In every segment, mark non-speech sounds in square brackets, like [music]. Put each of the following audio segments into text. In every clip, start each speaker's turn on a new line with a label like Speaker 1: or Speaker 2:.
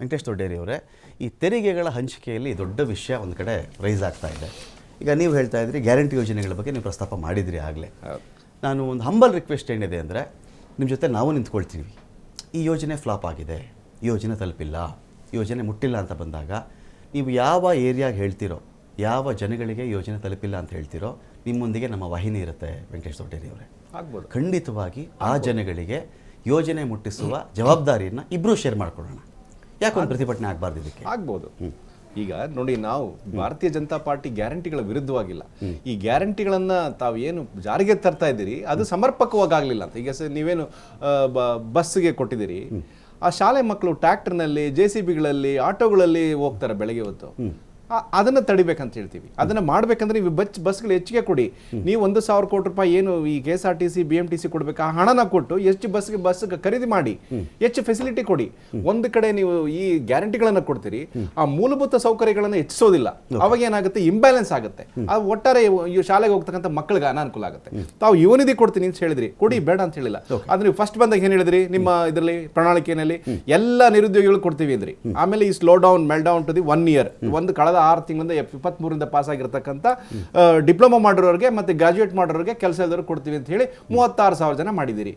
Speaker 1: ವೆಂಕಟೇಶ್ ದೊಡ್ಡೇರಿ ಅವರೇ ಈ ತೆರಿಗೆಗಳ ಹಂಚಿಕೆಯಲ್ಲಿ ದೊಡ್ಡ ವಿಷಯ ಒಂದು ಕಡೆ ರೈಸ್ ಆಗ್ತಾ ಇದೆ. ಈಗ ನೀವು ಹೇಳ್ತಾ ಇದ್ರಿ ಗ್ಯಾರಂಟಿ ಯೋಜನೆಗಳ ಬಗ್ಗೆ ನೀವು ಪ್ರಸ್ತಾಪ ಮಾಡಿದ್ರಿ ಆಗಲೇ. ನಾನು ಒಂದು ಹಂಬಲ್ ರಿಕ್ವೆಸ್ಟ್ ಏನಿದೆ ಅಂದರೆ ನಿಮ್ಮ ಜೊತೆ ನಾವು ನಿಂತ್ಕೊಳ್ತೀವಿ. ಈ ಯೋಜನೆ ಫ್ಲಾಪ್ ಆಗಿದೆ ಈ ಯೋಜನೆ ತಲುಪಿಲ್ಲ ಯೋಜನೆ ಮುಟ್ಟಿಲ್ಲ ಅಂತ ಬಂದಾಗ ನೀವು ಯಾವ ಏರಿಯಾಗೆ ಹೇಳ್ತೀರೋ ಯಾವ ಜನಗಳಿಗೆ ಯೋಜನೆ ತಲುಪಿಲ್ಲ ಅಂತ ಹೇಳ್ತೀರೋ ನಿಮ್ಮೊಂದಿಗೆ ನಮ್ಮ ವಾಹಿನಿ ಇರುತ್ತೆ ವೆಂಕಟೇಶ್ ದೊಡ್ಡೇರಿ ಅವರೇ
Speaker 2: ಆಗ್ಬೋದು.
Speaker 1: ಖಂಡಿತವಾಗಿ ಆ ಜನಗಳಿಗೆ ಯೋಜನೆ ಮುಟ್ಟಿಸುವ ಜವಾಬ್ದಾರಿಯನ್ನು ಇಬ್ಬರೂ ಶೇರ್ ಮಾಡ್ಕೊಳ್ಳೋಣ. ಯಾಕೊಂದು ಪ್ರತಿಭಟನೆ ಆಗಬಾರ್ದು ಇದಕ್ಕೆ?
Speaker 2: ಆಗ್ಬೋದು. ಈಗ ನೋಡಿ ನಾವು ಭಾರತೀಯ ಜನತಾ ಪಾರ್ಟಿ ಗ್ಯಾರಂಟಿಗಳ ವಿರುದ್ಧವಾಗಿಲ್ಲ. ಈ ಗ್ಯಾರಂಟಿಗಳನ್ನ ತಾವು ಏನು ಜಾರಿಗೆ ತರ್ತಾ ಇದ್ದೀರಿ ಅದು ಸಮರ್ಪಕವಾಗಿ ಆಗಲಿಲ್ಲ ಅಂತ. ಈಗ ಸರ್ ನೀವೇನು ಬಸ್ಗೆ ಕೊಟ್ಟಿದ್ದೀರಿ ಆ ಶಾಲೆ ಮಕ್ಕಳು ಟ್ರ್ಯಾಕ್ಟರ್ನಲ್ಲಿ ಜೆ ಸಿ ಬಿಗಳಲ್ಲಿ ಆಟೋಗಳಲ್ಲಿ ಹೋಗ್ತಾರೆ ಬೆಳಗ್ಗೆ ಹೊತ್ತು. ಅದನ್ನ ತಡಿಬೇಕಂತ ಹೇಳ್ತೀವಿ. ಅದನ್ನ ಮಾಡ್ಬೇಕಂದ್ರೆ ನೀವು ಬಚ್ ಬಸ್ಗಳು ಹೆಚ್ಚಿಗೆ ಕೊಡಿ. ನೀವು ಒಂದು ಸಾವಿರ ಕೋಟಿ ರೂಪಾಯಿ ಏನು ಈ K S R T C B M T C ಕೊಡ್ಬೇಕು? ಆ ಹಣನ ಕೊಟ್ಟು ಎಷ್ಟು ಬಸ್ಗೆ ಬಸ್ ಖರೀದಿ ಮಾಡಿ ಹೆಚ್ಚು ಫೆಸಿಲಿಟಿ ಕೊಡಿ. ಒಂದು ಕಡೆ ನೀವು ಈ ಗ್ಯಾರಂಟಿಗಳನ್ನ ಕೊಡ್ತೀರಿ. ಆ ಮೂಲಭೂತ ಸೌಕರ್ಯಗಳನ್ನು ಹೆಚ್ಚಿಸೋದಿಲ್ಲ. ಅವಾಗ ಏನಾಗುತ್ತೆ? ಇಂಬ್ಯಾಲೆನ್ಸ್ ಆಗುತ್ತೆ. ಆ ಒಟ್ಟಾರೆ ಶಾಲೆಗೆ ಹೋಗ್ತಕ್ಕಂಥ ಮಕ್ಕಳಿಗೆ ಅನಾನುಕೂಲ ಆಗುತ್ತೆ. ತಾವು ಯುವನಿಧಿ ಕೊಡ್ತೀನಿ ಅಂತ ಹೇಳಿದ್ರಿ. ಕೊಡಿ ಬೇಡ ಅಂತ ಹೇಳಿಲ್ಲ. ಆದ್ರೆ ನೀವು ಫಸ್ಟ್ ಬಂದಾಗ ಏನ್ ಹೇಳಿದ್ರಿ? ನಿಮ್ಮ ಇದರಲ್ಲಿ ಪ್ರಣಾಳಿಕೆಯಲ್ಲಿ ಎಲ್ಲ ನಿರುದ್ಯೋಗಿಗಳು ಕೊಡ್ತೀವಿ ಅಂದ್ರಿ. ಆಮೇಲೆ ಈ slow down meltdown to the one year ಒಂದು ಕಳೆದ ಆರು ತಿಂಗಳಿಂದ ಪಾಸ್ ಆಗಿರ್ತಕ್ಕಂಥ ಡಿಪ್ಲೊಮಾ ಮಾಡಿರೋರಿಗೆ ಮತ್ತೆ ಗ್ರಾಜುಯೇಟ್ ಮಾಡಿರೋರಿಗೆ ಕೆಲಸ ಇಲ್ದವ್ರು ಕೊಡ್ತೀವಿ ಅಂತ ಹೇಳಿ ಮೂವತ್ತಾರು ಸಾವಿರ ಜನ ಮಾಡಿದ್ದೀರಿ.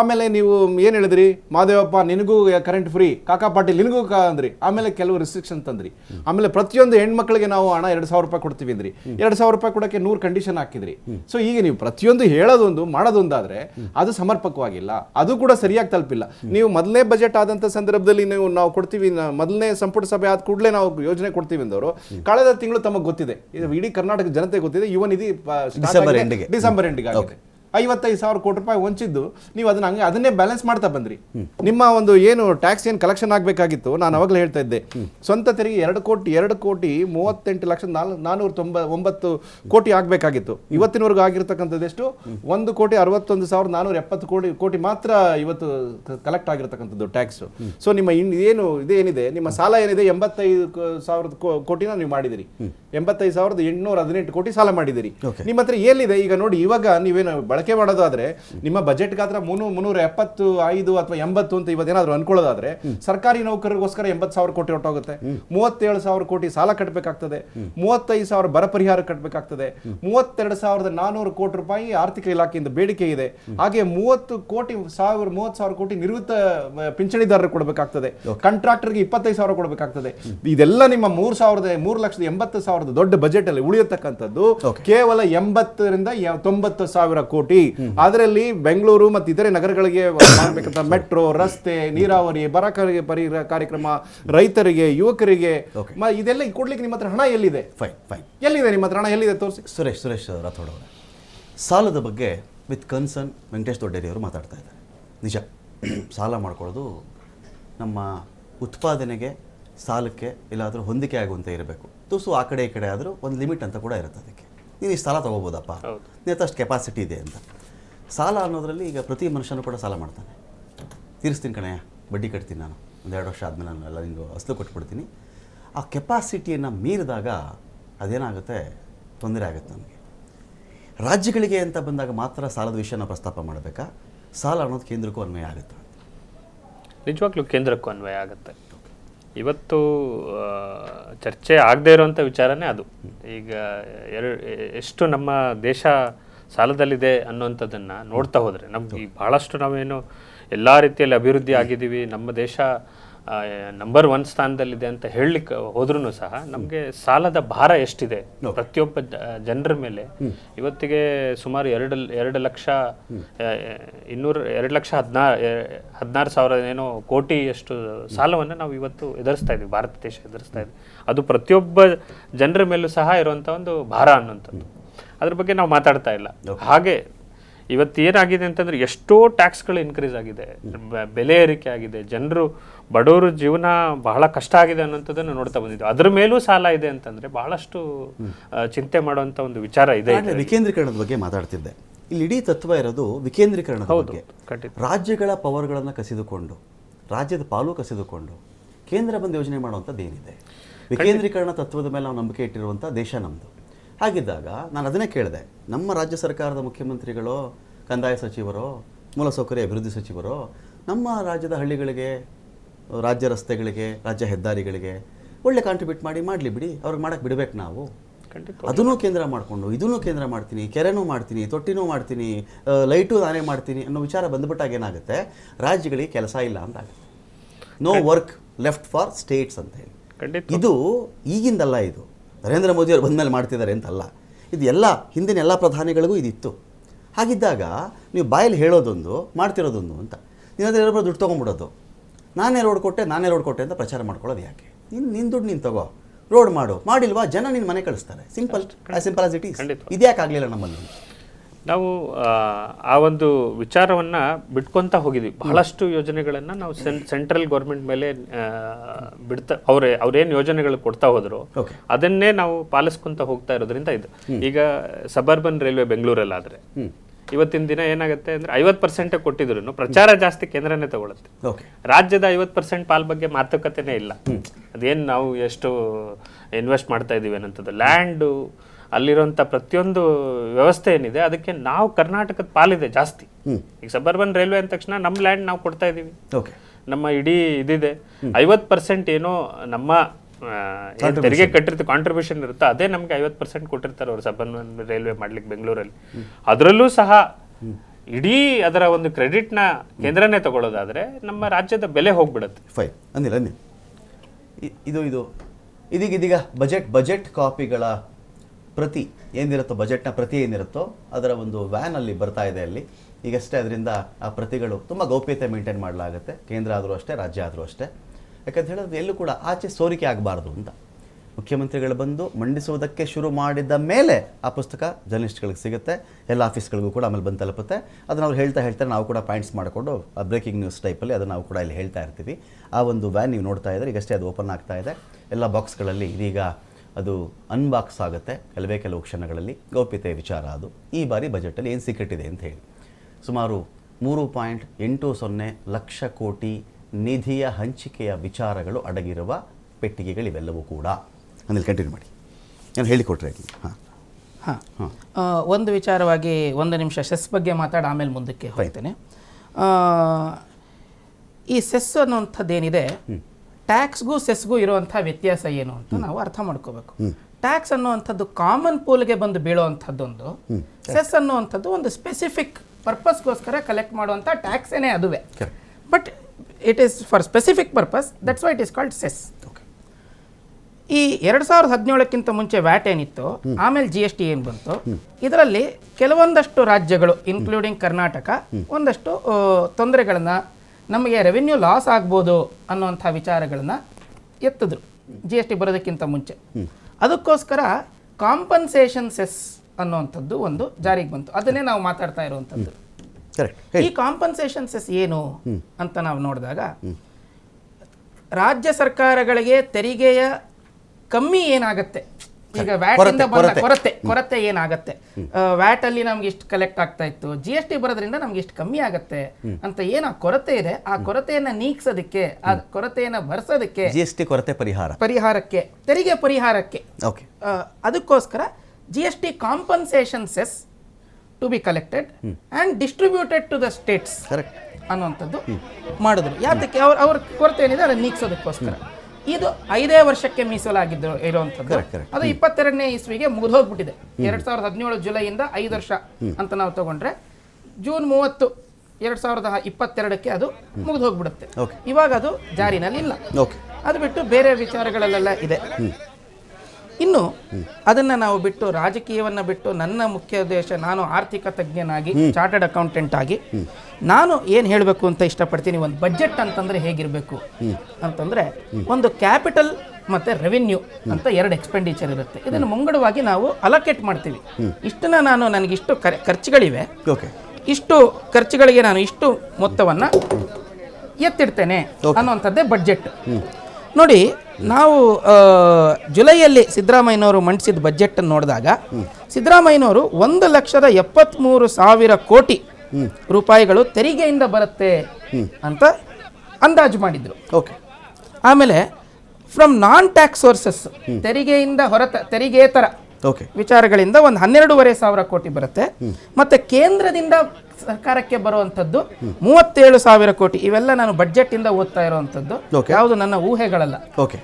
Speaker 2: ಆಮೇಲೆ ನೀವು ಏನು ಹೇಳಿದ್ರಿ? ಮಾದೇವಪ್ಪ, ನಿನಗೂ ಕರೆಂಟ್ ಫ್ರೀ ಕಾಕಾ ಪಾಟೀಲ್, ನಿನಗೂ ಅಂದ್ರಿ. ಆಮೇಲೆ ಕೆಲವು ರಿಸ್ಟ್ರಿಕ್ಷನ್ ತಂದ್ರಿ. ಆಮೇಲೆ ಪ್ರತಿಯೊಂದು ಹೆಣ್ಮಕ್ಳಿಗೆ ನಾವು ಹಣ ಎರಡು ಸಾವಿರ ರೂಪಾಯಿ ಕೊಡ್ತೀವಿ ಅಂದ್ರಿ. ಎರಡು ಸಾವಿರ ರೂಪಾಯಿ ಕೊಡಕ್ಕೆ ನೂರು ಕಂಡೀಷನ್ ಹಾಕಿದ್ರಿ. ಸೊ ಈಗ ನೀವು ಪ್ರತಿಯೊಂದು ಹೇಳೋದೊಂದು, ಮಾಡೋದೊಂದಾದ್ರೆ ಅದು ಸಮರ್ಪಕವಾಗಿಲ್ಲ. ಅದು ಕೂಡ ಸರಿಯಾಗಿ ತಲುಪಿಲ್ಲ. ನೀವು ಮೊದಲನೇ ಬಜೆಟ್ ಆದಂತ ಸಂದರ್ಭದಲ್ಲಿ ನೀವು ನಾವು ಕೊಡ್ತೀವಿ ಮೊದಲನೇ ಸಂಪುಟ ಸಭೆ ಆದ ಕೂಡಲೇ ನಾವು ಯೋಜನೆ ಕೊಡ್ತೀವಿ ಅಂದವರು ಕಳೆದ ತಿಂಗಳು ತಮಗೆ ಗೊತ್ತಿದೆ. ಇದು ಇಡೀ ಕರ್ನಾಟಕ ಜನತೆ ಗೊತ್ತಿದೆ. ಯುವ ನಿಧಿ ಪ- start
Speaker 1: ಡಿಸೆಂಬರ್. ಎಂಡ್ಗೆ.
Speaker 2: ಐವತ್ತೈದು ಸಾವಿರ ಕೋಟಿ ರೂಪಾಯಿ ಹೊಂಚಿದ್ದು, ನೀವು ಅದನ್ನ ಹಂಗೆ ಅದನ್ನೇ ಬ್ಯಾಲೆನ್ಸ್ ಮಾಡ್ತಾ ಬಂದ್ರಿ. ನಿಮ್ಮ ಒಂದು ಏನು ಟ್ಯಾಕ್ಸ್ ಏನು ಕಲೆಕ್ಷನ್ ಆಗಬೇಕಾಗಿತ್ತು, ನಾನು ಅವಾಗಲೇ ಹೇಳ್ತಾ ಇದ್ದೆ. ಸ್ವಂತ ತೆರಿಗೆ ಎರಡು ಕೋಟಿ ಎರಡು ಕೋಟಿ ಮೂವತ್ತೆಂಟು ಲಕ್ಷ ನಾಲ್, ನಾನೂರ ತೊಂಬ, ಒಂಬತ್ತು ಕೋಟಿ ಆಗಬೇಕಾಗಿತ್ತು. ಇವತ್ತಿನವರೆಗೂ ಆಗಿರ್ತಕ್ಕಂಥದ್ದು ಎಷ್ಟು? ಒಂದು ಕೋಟಿ ಅರವತ್ತೊಂದು ಸಾವಿರದ ನಾನೂರ ಎಪ್ಪತ್ತು ಕೋಟಿ ಕೋಟಿ ಮಾತ್ರ ಇವತ್ತು ಕಲೆಕ್ಟ್ ಆಗಿರ್ತಕ್ಕಂಥದ್ದು ಟ್ಯಾಕ್ಸ್ ಸೊ ನಿಮ್ಮ ಏನು, ಇದೇನಿದೆ, ನಿಮ್ಮ ಸಾಲ ಏನಿದೆ ಎಂಬತ್ತೈದು ಸಾವಿರದ ಕೋಟಿನ ನೀವು ಮಾಡಿದಿರಿ. ಎಂಬತ್ತೈದು ಸಾವಿರದ ಎಂಟುನೂರ ಹದಿನೆಂಟು ಕೋಟಿ ಸಾಲ ಮಾಡಿದಿರಿ. ನಿಮ್ಮ ಹತ್ರ ಏನಿದೆ? ಈಗ ನೋಡಿ ಇವಾಗ ನೀವೇನು ಬಳಕೆ ಮಾಡೋದಾದ್ರೆ ನಿಮ್ಮ ಬಜೆಟ್ ಗಾತ್ರ ಮುನ್ನೂ ಮುನ್ನೂರ ಎಪ್ಪತ್ತು ಐದು ಅಥವಾ ಎಂಬತ್ತು ಅಂತ ಇವತ್ತೇನಾದ್ರು ಅನ್ಕೊಳ್ಳೋದಾದ್ರೆ ಸರ್ಕಾರಿ ನೌಕರರಿಗೋಸ್ಕರ ಎಂಬತ್ತು ಸಾವಿರ ಕೋಟಿ ಹೊಟ್ಟೋಗುತ್ತೆ ಮೂವತ್ತೇಳು ಸಾವಿರ ಕೋಟಿ ಸಾಲ ಕಟ್ಟಬೇಕಾಗ್ತದೆ ಮೂವತ್ತೈದು ಸಾವಿರ ಬರ ಪರಿಹಾರ ಕಟ್ಟಬೇಕಾಗ್ತದೆ ಮೂವತ್ತೆರಡು ಸಾವಿರದ ನಾನೂರು ಕೋಟಿ ರೂಪಾಯಿ ಆರ್ಥಿಕ ಇಲಾಖೆಯಿಂದ ಬೇಡಿಕೆ ಇದೆ. ಹಾಗೆ ಮೂವತ್ತು ಕೋಟಿ ಸಾವಿರ ಮೂವತ್ತು ಸಾವಿರ ಕೋಟಿ ನಿವೃತ್ತ ಪಿಂಚಣಿದಾರರು ಕೊಡಬೇಕಾಗ್ತದೆ. ಕಾಂಟ್ರಾಕ್ಟರ್ಗೆ ಇಪ್ಪತ್ತೈದು ಸಾವಿರ ಕೊಡಬೇಕಾಗ್ತದೆ. ಇದೆಲ್ಲ ನಿಮ್ಮ ಮೂರು ಸಾವಿರದ ಮೂರು ಲಕ್ಷದ ಎಂಬತ್ತು ದೊಡ್ಡ ಬಜೆಟ್ ಅಲ್ಲಿ ಉಳಿಯತಕ್ಕಂಥದ್ದು ಕೇವಲ ಎಂಬತ್ತರಿಂದ ತೊಂಬತ್ತು ಸಾವಿರ ಕೋಟಿ. ಅದರಲ್ಲಿ ಬೆಂಗಳೂರು ಮತ್ತು ಇತರೆ ನಗರಗಳಿಗೆ ಮಾಡಬೇಕಂತ [coughs] ಮೆಟ್ರೋ ರಸ್ತೆ ನೀರಾವರಿ ಬರ ಕರಿ- ಪರಿಹಾರ ಕಾರ್ಯಕ್ರಮ ರೈತರಿಗೆ ಯುವಕರಿಗೆ ಇದೆಲ್ಲ ಕೊಡ್ಲಿಕ್ಕೆ ನಿಮ್ಮ ಹತ್ರ ಹಣ ಎಲ್ಲಿದೆ?
Speaker 1: ಫೈನ್ ಫೈನ್
Speaker 2: ಎಲ್ಲಿದೆ ನಿಮ್ಮ ಹತ್ರ ಹಣ? ಎಲ್ಲಿದೆ ತೋರಿಸಿ.
Speaker 1: ಸುರೇಶ್ ಸುರೇಶ್ ರಾಥೋಡ್ ಅವರೇ ಸಾಲದ ಬಗ್ಗೆ ವಿತ್ ಕನ್ಸರ್ನ್ ವೆಂಕಟೇಶ್ ದೊಡ್ಡೇರಿ ಅವರು ಮಾತಾಡ್ತಾ ಇದ್ದಾರೆ. ನಿಜ. [coughs] ಸಾಲ ಮಾಡ್ಕೊಳ್ಳೋದು ನಮ್ಮ ಉತ್ಪಾದನೆಗೆ ಸಾಲಕ್ಕೆ ಎಲ್ಲಾದರೂ ಹೊಂದಿಕೆ ಆಗುವಂತೆ ಇರಬೇಕು. ತುಸು ಆ ಕಡೆ ಈ ಕಡೆ ಆದರೂ ಒಂದು ಲಿಮಿಟ್ ಅಂತ ಕೂಡ ಇರುತ್ತೆ ಅದಕ್ಕೆ. ನೀನು ಇಷ್ಟು ಸಾಲ ತೊಗೋಬೋದಪ್ಪ. ನಿನ್ನ ಅಷ್ಟು ಕೆಪಾಸಿಟಿ ಇದೆ ಅಂತ. ಸಾಲ ಅನ್ನೋದರಲ್ಲಿ ಈಗ ಪ್ರತಿ ಮನುಷ್ಯನೂ ಕೂಡ ಸಾಲ ಮಾಡ್ತಾನೆ. ತೀರಿಸ್ತೀನಿ ಕಣಯ್ಯ ಬಡ್ಡಿ ಕಟ್ತೀನಿ ನಾನು. ಒಂದು ಎರಡು ವರ್ಷ ಆದಮೇಲೆ ನಾನು ಎಲ್ಲ ನಿಂಗೆ ಅಸಲು ಕೊಟ್ಬಿಡ್ತೀನಿ. ಆ ಕೆಪಾಸಿಟಿಯನ್ನು ಮೀರಿದಾಗ ಅದೇನಾಗುತ್ತೆ? ತೊಂದರೆ ಆಗುತ್ತೆ ನಮಗೆ. ರಾಜ್ಯಗಳಿಗೆ ಅಂತ ಬಂದಾಗ ಮಾತ್ರ ಸಾಲದ ವಿಷಯನ ಪ್ರಸ್ತಾಪ ಮಾಡಬೇಕಾ? ಸಾಲ ಅನ್ನೋದು ಕೇಂದ್ರಕ್ಕೂ ಅನ್ವಯ ಆಗುತ್ತೆ.
Speaker 3: ನಿಜವಾಗ್ಲೂ ಕೇಂದ್ರಕ್ಕೂ ಅನ್ವಯ ಆಗುತ್ತೆ. ಇವತ್ತು ಚರ್ಚೆ ಆಗದೇ ಇರುವಂಥ ವಿಚಾರನೇ ಅದು. ಈಗ ಎರ ಎಷ್ಟು ನಮ್ಮ ದೇಶ ಸಾಲದಲ್ಲಿದೆ ಅನ್ನುವಂಥದ್ದನ್ನು ನೋಡ್ತಾ ಹೋದರೆ ನಮ್ಗೆ ಈ ಭಾಳಷ್ಟು ನಾವೇನು ಎಲ್ಲ ರೀತಿಯಲ್ಲಿ ಅಭಿವೃದ್ಧಿ ಆಗಿದ್ದೀವಿ ನಮ್ಮ ದೇಶ ನಂಬರ್ ಒನ್ ಸ್ಥಾನದಲ್ಲಿದೆ ಅಂತ ಹೇಳಲಿಕ್ಕೆ ಹೋದ್ರೂ ಸಹ ನಮಗೆ ಸಾಲದ ಭಾರ ಎಷ್ಟಿದೆ ಪ್ರತಿಯೊಬ್ಬ ಜನರ ಮೇಲೆ. ಇವತ್ತಿಗೆ ಸುಮಾರು ಎರಡು ಎರಡು ಲಕ್ಷ ಇನ್ನೂರ ಎರಡು ಲಕ್ಷ ಹದಿನಾ ಹದಿನಾರು ಸಾವಿರ ಏನೋ ಕೋಟಿಯಷ್ಟು ಸಾಲವನ್ನು ನಾವು ಇವತ್ತು ಎದುರಿಸ್ತಾ ಇದ್ದೀವಿ ಭಾರತ ದೇಶ ಎದುರಿಸ್ತಾ ಇದೆ ಅದು ಪ್ರತಿಯೊಬ್ಬ ಜನರ ಮೇಲೂ ಸಹ ಇರುವಂಥ ಒಂದು ಭಾರ ಅನ್ನುವಂಥದ್ದು. ಅದ್ರ ಬಗ್ಗೆ ನಾವು ಮಾತಾಡ್ತಾ ಇಲ್ಲ. ಹಾಗೆ ಇವತ್ತು ಏನಾಗಿದೆ ಅಂತಂದ್ರೆ ಎಷ್ಟೋ ಟ್ಯಾಕ್ಸ್ಗಳು ಇನ್ಕ್ರೀಸ್ ಆಗಿದೆ. ಬೆಲೆ ಏರಿಕೆ ಆಗಿದೆ. ಜನರು ಬಡವರು ಜೀವನ ಬಹಳ ಕಷ್ಟ ಆಗಿದೆ ಅನ್ನೋಂಥದ್ದನ್ನು ನೋಡ್ತಾ ಬಂದಿದ್ದು ಅದ್ರ ಮೇಲೂ ಸಾಲ ಇದೆ ಅಂತಂದ್ರೆ ಬಹಳಷ್ಟು ಚಿಂತೆ ಮಾಡುವಂತ ಒಂದು ವಿಚಾರ ಇದೆ
Speaker 1: ವಿಕೇಂದ್ರೀಕರಣದ ಬಗ್ಗೆ ಮಾತಾಡ್ತಿದ್ದೆ. ಇಲ್ಲಿ ಇಡೀ ತತ್ವ ಇರೋದು ವಿಕೇಂದ್ರೀಕರಣ ಬಗ್ಗೆ.
Speaker 3: ಖಂಡಿತ.
Speaker 1: ರಾಜ್ಯಗಳ ಪವರ್ಗಳನ್ನು ಕಸಿದುಕೊಂಡು ರಾಜ್ಯದ ಪಾಲು ಕಸಿದುಕೊಂಡು ಕೇಂದ್ರ ಬಂದು ಯೋಜನೆ ಮಾಡುವಂಥದ್ದು ಏನಿದೆ ವಿಕೇಂದ್ರೀಕರಣ ತತ್ವದ ಮೇಲೆ ನಾವು ನಂಬಿಕೆ ಇಟ್ಟಿರುವಂಥ ದೇಶ ನಮ್ಮದು ಹಾಗಿದ್ದಾಗ ನಾನು ಅದನ್ನೇ ಕೇಳಿದೆ. ನಮ್ಮ ರಾಜ್ಯ ಸರ್ಕಾರದ ಮುಖ್ಯಮಂತ್ರಿಗಳು ಕಂದಾಯ ಸಚಿವರೋ ಮೂಲಸೌಕರ್ಯ ಅಭಿವೃದ್ಧಿ ಸಚಿವರೋ ನಮ್ಮ ರಾಜ್ಯದ ಹಳ್ಳಿಗಳಿಗೆ ರಾಜ್ಯ ರಸ್ತೆಗಳಿಗೆ ರಾಜ್ಯ ಹೆದ್ದಾರಿಗಳಿಗೆ ಒಳ್ಳೆ ಕಾಂಟ್ರಿಬ್ಯೂಟ್ ಮಾಡಿ ಮಾಡಲಿ ಬಿಡಿ ಅವ್ರಿಗೆ ಮಾಡೋಕ್ಕೆ ಬಿಡಬೇಕು ನಾವು. ಅದನ್ನೂ ಕೇಂದ್ರ ಮಾಡಿಕೊಂಡು ಇದನ್ನೂ ಕೇಂದ್ರ ಮಾಡ್ತೀನಿ ಕೆರೆನೂ ಮಾಡ್ತೀನಿ ತೊಟ್ಟಿನೂ ಮಾಡ್ತೀನಿ ಲೈಟು ನಾನೇ ಮಾಡ್ತೀನಿ ಅನ್ನೋ ವಿಚಾರ ಬಂದ್ಬಿಟ್ಟಾಗ ಏನಾಗುತ್ತೆ? ರಾಜ್ಯಗಳಿಗೆ ಕೆಲಸ ಇಲ್ಲ ಅಂತ ಆಗುತ್ತೆ no work left for states ಅಂತ ಹೇಳಿ. ಇದು ಈಗಿಂದಲ್ಲ ಇದು. ನರೇಂದ್ರ ಮೋದಿಯವರು ಬಂದ ಮೇಲೆ ಮಾಡ್ತಿದ್ದಾರೆ ಅಂತಲ್ಲ. ಇದು ಎಲ್ಲ ಹಿಂದಿನ ಎಲ್ಲ ಪ್ರಧಾನಿಗಳಿಗೂ ಇದಿತ್ತು. ಹಾಗಿದ್ದಾಗ ನೀವು ಬಾಯಲ್ಲಿ ಹೇಳೋದೊಂದು ಮಾಡ್ತಿರೋದೊಂದು ಅಂತ. ನೀನಾದ್ರೆ ಎಲ್ಲರೂ ದುಡ್ಡು ತೊಗೊಂಡ್ಬಿಡೋದು. ನಾನೇ ರೋಡ್ ಕೊಟ್ಟೆ ನಾನೇ ರೋಡ್ ಕೊಟ್ಟೆ ಅಂತ ಪ್ರಚಾರ ಮಾಡ್ಕೊಳ್ಳೋದು ಯಾಕೆ? ನಿನ್ನ ನಿನ್ನ ದುಡ್ಡು ನೀನು ತಗೋ. ರೋಡ್ ಮಾಡು. ಮಾಡಿಲ್ವಾ? ಜನ ನಿನ್ನ ಮನೆ ಕಳಿಸ್ತಾರೆ. Simple simple as it is. ಇದ್ಯಾಕೆ ಆಗಲಿಲ್ಲ ನಮ್ಮಲ್ಲಿ?
Speaker 3: ನಾವು ಆ, ಒಂದು ವಿಚಾರವನ್ನ ಬಿಟ್ಕೊಂತ ಹೋಗಿದ್ವಿ. ಬಹಳಷ್ಟು ಯೋಜನೆಗಳನ್ನ ನಾವು ಸೆಂಟ್ರಲ್ ಗೌರ್ಮೆಂಟ್ ಮೇಲೆ ಬಿಡ್ತಾ ಅವರೇ ಅವ್ರೇನ್ ಯೋಜನೆಗಳು ಕೊಡ್ತಾ ಹೋದರು ಅದನ್ನೇ ನಾವು ಪಾಲಿಸ್ಕೊಂತ ಹೋಗ್ತಾ ಇರೋದ್ರಿಂದ ಇದು. ಈಗ ಸಬರ್ಬನ್ ರೈಲ್ವೆ ಬೆಂಗಳೂರಲ್ಲಾದರೆ ಇವತ್ತಿನ ದಿನ ಏನಾಗುತ್ತೆ ಅಂದರೆ ಐವತ್ತು ಪರ್ಸೆಂಟ್ ಕೊಟ್ಟಿದ್ರು ಪ್ರಚಾರ ಜಾಸ್ತಿ ಕೇಂದ್ರನೇ ತಗೊಳುತ್ತೆ. ರಾಜ್ಯದ ಐವತ್ತು ಪರ್ಸೆಂಟ್ ಪಾಲ್ ಬಗ್ಗೆ ಮಾತುಕತೆನೇ ಇಲ್ಲ. ಅದೇನು ನಾವು ಎಷ್ಟು ಇನ್ವೆಸ್ಟ್ ಮಾಡ್ತಾ ಇದ್ದೀವಿ ಅನ್ನೋಂಥದ್ದು ಲ್ಯಾಂಡು ಅಲ್ಲಿರುವಂಥ ಪ್ರತಿಯೊಂದು ವ್ಯವಸ್ಥೆ ಏನಿದೆ ಅದಕ್ಕೆ ನಾವು ಕರ್ನಾಟಕದ ಪಾಲಿದೆ ಜಾಸ್ತಿ. ಈಗ ಸಬರ್ಬನ್ ರೈಲ್ವೆ ಅಂದ ತಕ್ಷಣ ನಮ್ಮ ಲ್ಯಾಂಡ್ ನಾವು ಕೊಡ್ತಾ ಇದ್ದೀವಿ
Speaker 1: ಓಕೆ.
Speaker 3: ನಮ್ಮ ಇಡೀ ಇದಿದೆ. ಐವತ್ತು ಪರ್ಸೆಂಟ್ ಏನೋ ನಮ್ಮ ತೆರಿಗೆ ಕಟ್ಟಿರ್ತ ಕಾಂಟ್ರಿಬ್ಯೂಷನ್ ಇರುತ್ತೆ ಅದೇ ನಮಗೆ ಐವತ್ತು ಪರ್ಸೆಂಟ್ ಕೊಟ್ಟಿರ್ತಾರೆ ಅವರು ಸಬರ್ಬನ್ ರೈಲ್ವೆ ಮಾಡ್ಲಿಕ್ಕೆ ಬೆಂಗಳೂರಲ್ಲಿ. ಅದರಲ್ಲೂ ಸಹ ಇಡೀ ಅದರ ಒಂದು ಕ್ರೆಡಿಟ್ನ ಕೇಂದ್ರನೇ ತಗೊಳ್ಳೋದಾದರೆ ನಮ್ಮ ರಾಜ್ಯದ ಬೆಲೆ ಹೋಗ್ಬಿಡುತ್ತೆ.
Speaker 1: ಅಂದಿಲ್ಲ ಅಂದಿಲ್ಲ ಇದು ಇದು. ಇದೀಗ ಇದೀಗ ಬಜೆಟ್ ಬಜೆಟ್ ಕಾಪಿಗಳ ಪ್ರತಿ ಏನಿರುತ್ತೋ ಬಜೆಟ್ನ ಪ್ರತಿ ಏನಿರುತ್ತೋ ಅದರ ಒಂದು ವ್ಯಾನ್ ಅಲ್ಲಿ ಬರ್ತಾ ಇದೆ ಅಲ್ಲಿ. ಈಗಷ್ಟೇ ಅದರಿಂದ ಆ ಪ್ರತಿಗಳು ತುಂಬ ಗೌಪ್ಯತೆ ಮೇಂಟೈನ್ ಮಾಡಲಾಗುತ್ತೆ. ಕೇಂದ್ರ ಆದರೂ ಅಷ್ಟೇ, ರಾಜ್ಯ ಆದರೂ ಅಷ್ಟೇ. ಯಾಕಂತ ಹೇಳಿದ್ರೆ ಎಲ್ಲೂ ಕೂಡ ಆಚೆ ಸೋರಿಕೆ ಆಗಬಾರ್ದು ಅಂತ. ಮುಖ್ಯಮಂತ್ರಿಗಳು ಬಂದು ಮಂಡಿಸುವುದಕ್ಕೆ ಶುರು ಮಾಡಿದ ಮೇಲೆ ಆ ಪುಸ್ತಕ ಜರ್ನಲಿಸ್ಟ್ಗಳಿಗೆ ಸಿಗುತ್ತೆ. ಎಲ್ಲ ಆಫೀಸ್ಗಳಿಗೂ ಕೂಡ ಆಮೇಲೆ ಬಂದು ತಲುಪುತ್ತೆ. ಅದನ್ನು ಅವ್ರು ಹೇಳ್ತಾ ಹೇಳ್ತಾರೆ ನಾವು ಕೂಡ ಪಾಯಿಂಟ್ಸ್ ಮಾಡಿಕೊಂಡು ಬ್ರೇಕಿಂಗ್ ನ್ಯೂಸ್ ಟೈಪಲ್ಲಿ ಅದನ್ನು ನಾವು ಕೂಡ ಇಲ್ಲಿ ಹೇಳ್ತಾ ಇರ್ತೀವಿ. ಆ ಒಂದು ವ್ಯಾನ್ ನೀವು ನೋಡ್ತಾ ಇದ್ದಾರೆ ಈಗಷ್ಟೇ ಅದು ಓಪನ್ ಆಗ್ತಾ ಇದೆ. ಎಲ್ಲ ಬಾಕ್ಸ್ಗಳಲ್ಲಿ ಇದೀಗ ಅದು ಅನ್ಬಾಕ್ಸ್ ಆಗುತ್ತೆ. ಕೆಲವೇ ಕೆಲವು ಕ್ಷಣಗಳಲ್ಲಿ ಗೌಪ್ಯತೆ ವಿಚಾರ ಅದು. ಈ ಬಾರಿ ಬಜೆಟಲ್ಲಿ ಏನು ಸೀಕ್ರೆಟ್ ಇದೆ ಅಂತ ಹೇಳಿ. ಸುಮಾರು ಮೂರು ಪಾಯಿಂಟ್ ಎಂಟು ಸೊನ್ನೆ ಲಕ್ಷ ಕೋಟಿ ನಿಧಿಯ ಹಂಚಿಕೆಯ ವಿಚಾರಗಳು ಅಡಗಿರುವ ಪೆಟ್ಟಿಗೆಗಳಿವೆಲ್ಲವೂ ಕೂಡ. ಅಂದರೆ ಕಂಟಿನ್ಯೂ ಮಾಡಿ. ನಾನು ಹೇಳಿಕೊಟ್ರೆ ಹಾಂ.
Speaker 4: ಹಾಂ.
Speaker 1: ಹಾಂ.
Speaker 4: ಒಂದು ವಿಚಾರವಾಗಿ ಒಂದು ನಿಮಿಷ ಸೆಸ್ ಬಗ್ಗೆ ಮಾತಾಡಿ ಆಮೇಲೆ ಮುಂದಕ್ಕೆ ಹೋಗ್ತೇನೆ. ಈ ಸೆಸ್ ಅನ್ನುವಂಥದ್ದೇನಿದೆ ಟ್ಯಾಕ್ಸ್ಗೂ ಸೆಸ್ಗೂ ಇರುವಂಥ ವ್ಯತ್ಯಾಸ ಏನು ಅಂತ ನಾವು ಅರ್ಥ ಮಾಡ್ಕೋಬೇಕು. ಟ್ಯಾಕ್ಸ್ ಅನ್ನುವಂಥದ್ದು ಕಾಮನ್ ಪೂಲ್ಗೆ ಬಂದು ಬೀಳುವಂಥದ್ದೊಂದು. ಸೆಸ್ ಅನ್ನುವಂಥದ್ದು ಒಂದು ಸ್ಪೆಸಿಫಿಕ್ ಪರ್ಪಸ್ಗೋಸ್ಕರ ಕಲೆಕ್ಟ್ ಮಾಡುವಂಥ ಟ್ಯಾಕ್ಸೇನೆ ಅದುವೆ. But it is for specific purpose that's why it is called cess ಈ ಎರಡು ಸಾವಿರದ ಹದಿನೇಳಕ್ಕಿಂತ ಮುಂಚೆ ವ್ಯಾಟ್ ಏನಿತ್ತು ಆಮೇಲೆ ಜಿ ಎಸ್ ಟಿ ಏನು ಬಂತು ಇದರಲ್ಲಿ ಕೆಲವೊಂದಷ್ಟು ರಾಜ್ಯಗಳು ಇನ್ಕ್ಲೂಡಿಂಗ್ ಕರ್ನಾಟಕ ಒಂದಷ್ಟು ತೊಂದರೆಗಳನ್ನ ನಮಗೆ ರೆವೆನ್ಯೂ ಲಾಸ್ ಆಗ್ಬೋದು ಅನ್ನುವಂಥ ವಿಚಾರಗಳನ್ನು ಎತ್ತಿದ್ರು. ಜಿ ಎಸ್ ಟಿ ಬರೋದಕ್ಕಿಂತ ಮುಂಚೆ. ಅದಕ್ಕೋಸ್ಕರ ಕಾಂಪನ್ಸೇಷನ್ ಸೆಸ್ ಅನ್ನುವಂಥದ್ದು ಒಂದು ಜಾರಿಗೆ ಬಂತು. ಅದನ್ನೇ ನಾವು ಮಾತಾಡ್ತಾ ಇರುವಂಥದ್ದು.
Speaker 1: ಕರೆಕ್ಟ್
Speaker 4: ಈ ಕಾಂಪನ್ಸೇಷನ್ ಸೆಸ್ ಏನು ಅಂತ ನಾವು ನೋಡಿದಾಗ ರಾಜ್ಯ ಸರ್ಕಾರಗಳಿಗೆ ತೆರಿಗೆಯ ಕಮ್ಮಿ ಏನಾಗತ್ತೆ? ಈಗ ವ್ಯಾಟ್ ಇಂದ ಬಂದ
Speaker 1: ಕೊರತೆ.
Speaker 4: ಕೊರತೆ ಏನಾಗತ್ತೆ? ವ್ಯಾಟ್ ಅಲ್ಲಿ ನಮ್ಗೆ ಇಷ್ಟು ಕಲೆಕ್ಟ್ ಆಗ್ತಾ ಇತ್ತು. ಜಿ ಎಸ್ ಟಿ ಬರೋದ್ರಿಂದ ನಮ್ಗೆ ಇಷ್ಟು ಕಮ್ಮಿ ಆಗತ್ತೆ. ಅಂತ ಏನು ಆ ಕೊರತೆ ಇದೆ. ಆ ಕೊರತೆಯನ್ನ ನೀಗ್ಸೋದಕ್ಕೆ ಆ ಕೊರತೆಯನ್ನ ಭರಿಸೋದಕ್ಕೆ
Speaker 1: ಜಿ ಎಸ್ ಟಿ ಕೊರತೆ ಪರಿಹಾರ.
Speaker 4: ಪರಿಹಾರಕ್ಕೆ ತೆರಿಗೆ ಪರಿಹಾರಕ್ಕೆ.
Speaker 1: ಓಕೆ
Speaker 4: ಅದಕ್ಕೋಸ್ಕರ G S T compensation cess to be collected and distributed to the states
Speaker 1: correct
Speaker 4: ಅನ್ನುವಂಥದ್ದು ಮಾಡಿದ್ರು. ಯಾತಕ್ಕೆ? ಅವ್ರ ಅವ್ರ ಕೊರತೆ ಏನಿದೆ ಅದನ್ನ ನೀಗ್ಸೋದಕ್ಕೋಸ್ಕರ. ಇದು ಐದೇ ವರ್ಷಕ್ಕೆ ಮೀಸಲಾಗಿದ್ದು ಇರುವಂಥದ್ದು.
Speaker 1: Correct.
Speaker 4: ಅದು ಇಪ್ಪತ್ತೆರಡನೇ ಇಸ್ವಿಗೆ ಮುಗಿದೋಗ್ಬಿಟ್ಟಿದೆ. ಎರಡ್ ಸಾವಿರದ ಹದಿನೇಳು ಜುಲೈಯಿಂದ ಐದು ವರ್ಷ ಅಂತ ನಾವು ತಗೊಂಡ್ರೆ ಜೂನ್ ಮೂವತ್ತು ಎರಡ್ ಸಾವಿರದ ಇಪ್ಪತ್ತೆರಡಕ್ಕೆ ಅದು ಮುಗಿದು ಹೋಗ್ಬಿಡುತ್ತೆ ಇವಾಗ ಅದು ಜಾರಿನಲ್ಲಿ ಇಲ್ಲ ಅದು ಬಿಟ್ಟು ಬೇರೆ ವಿಚಾರಗಳಲ್ಲೆಲ್ಲ ಇದೆ. ಇನ್ನು ಅದನ್ನ ನಾವು ಬಿಟ್ಟು ರಾಜಕೀಯವನ್ನ ಬಿಟ್ಟು ನನ್ನ ಮುಖ್ಯ ಉದ್ದೇಶ ನಾನು ಆರ್ಥಿಕ ತಜ್ಞನಾಗಿ ಚಾರ್ಟರ್ಡ್ ಅಕೌಂಟೆಂಟ್ ಆಗಿ ನಾನು ಏನು ಹೇಳಬೇಕು ಅಂತ ಇಷ್ಟಪಡ್ತೀನಿ ಒಂದು ಬಜೆಟ್ ಅಂತಂದ್ರೆ ಹೇಗಿರಬೇಕು? ಅಂತಂದ್ರೆ ಒಂದು ಕ್ಯಾಪಿಟಲ್ ಮತ್ತೆ ರೆವಿನ್ಯೂ ಅಂತ ಎರಡು ಎಕ್ಸ್ಪೆಂಡಿಚರ್ ಇರುತ್ತೆ. ಇದನ್ನು ಮುಂಗಡವಾಗಿ ನಾವು ಅಲೋಕೇಟ್ ಮಾಡ್ತೀವಿ. ಇಷ್ಟನ್ನ ನಾನು ನನಗಿಷ್ಟು ಇಷ್ಟು ಖರ್ಚುಗಳಿವೆ.
Speaker 1: ಓಕೆ
Speaker 4: ಇಷ್ಟು ಖರ್ಚುಗಳಿಗೆ ನಾನು ಇಷ್ಟು ಮೊತ್ತವನ್ನು ಎತ್ತಿಡ್ತೇನೆ ಅನ್ನುವಂಥದ್ದೇ ಬಡ್ಜೆಟ್ ನೋಡಿ ನಾವು ಜುಲೈಯಲ್ಲಿ ಸಿದ್ದರಾಮಯ್ಯನವರು ಮಂಡಿಸಿದ ಬಜೆಟ್ ನೋಡಿದಾಗ ಸಿದ್ದರಾಮಯ್ಯನವರು ಒಂದು ಲಕ್ಷದ ಎಪ್ಪತ್ತ್ಮೂರು ಸಾವಿರ ಕೋಟಿ ರೂಪಾಯಿಗಳು ತೆರಿಗೆಯಿಂದ ಬರುತ್ತೆ ಅಂತ ಅಂದಾಜು ಮಾಡಿದ್ರು.
Speaker 1: ಓಕೆ.
Speaker 4: ಆಮೇಲೆ ಫ್ರಮ್ ನಾನ್ ಟ್ಯಾಕ್ಸ್ ಸೋರ್ಸಸ್ ತೆರಿಗೆಯಿಂದ ಹೊರತ ತೆರಿಗೆ
Speaker 1: ಓಕೆ
Speaker 4: ವಿಚಾರಗಳಿಂದ ಒಂದು ಹನ್ನೆರಡೂವರೆ ಸಾವಿರ ಕೋಟಿ ಬರುತ್ತೆ. ಮತ್ತೆ ಕೇಂದ್ರದಿಂದ ಸರ್ಕಾರಕ್ಕೆ ಬರುವಂಥದ್ದು ಮೂವತ್ತೇಳು ಸಾವಿರ ಕೋಟಿ. ಇವೆಲ್ಲ ನಾನು ಬಡ್ಜೆಟ್ ಇಂದ ಓದ್ತಾ ಇರುವಂಥದ್ದು. ಯಾವುದು ನನ್ನ ಊಹೆಗಳಲ್ಲ.
Speaker 1: ಓಕೆ